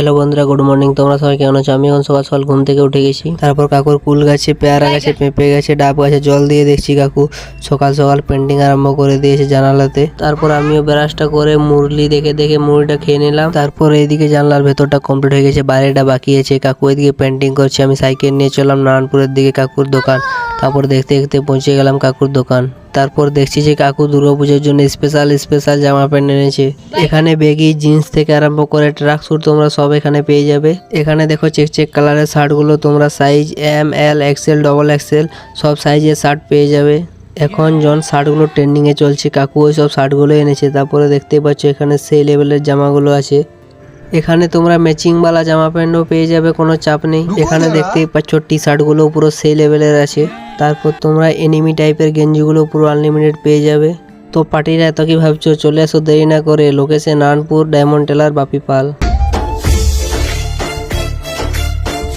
Hello বন্ধুরা good morning তোমরা সবাই কেমন আছো? আমি এখন সকাল সকাল ঘুম থেকে উঠে গেছি। তারপর কাকুর কুল গাছে পেয়ারা গাছে পেঁপে গাছে ডাব গাছে জল দিয়ে দেখছি কাকু। সকাল সকাল পেন্টিং আরম্ভ করে দিয়েছে জানালাতে। তারপর আমিও ব্রাশটা করে মুরলি দেখে দেখে মুড়িটা খেয়ে নিলাম। তারপর এইদিকে জানলার ভেতরটা কমপ্লিট হয়ে গেছে বাইরেটা বাকি আছে। কাকু এদিকে পেন্টিং করছে আমি সাইকেল নিয়ে চললাম নারায়ণপুরের দিকে কাকুর দোকান। তারপর দেখতে দেখতে পৌঁছে গেলাম কাকুর দোকান। তারপর দেখছি যে কাকু দুর্গাপুজোর জন্য স্পেশাল স্পেশাল জামা প্যান্ট এনেছে। এখানে বেগি জিন্স থেকে আরম্ভ করে ট্রাক স্যুট তোমরা সব এখানে পেয়ে যাবে। এখানে দেখো চেক চেক কালারের শার্টগুলো তোমরা size M L XL double XL সব সাইজের শার্ট পেয়ে যাবে। এখন জন শার্টগুলো ট্রেন্ডিংয়ে চলছে। কাকু ওই সব শার্টগুলো এনেছে। তারপরে দেখতে পাচ্ছ এখানে সেই লেভেলের জামাগুলো আছে। এখানে তোমরা ম্যাচিং বালা জামা প্যান্টও পেয়ে যাবে কোনো চাপ নেই। এখানে দেখতেই পাচ্ছ টি শার্টগুলো পুরো সেই লেভেলের আছে। তারপর তোমরা এনিমি টাইপের গেঞ্জিগুলো পুরো আনলিমিটেড পেয়ে যাবে। তো পার্টিরা এত কি ভাবছ? চলে আসো দেরি না করে। Location Nanpur diamond tailor Bapi Pal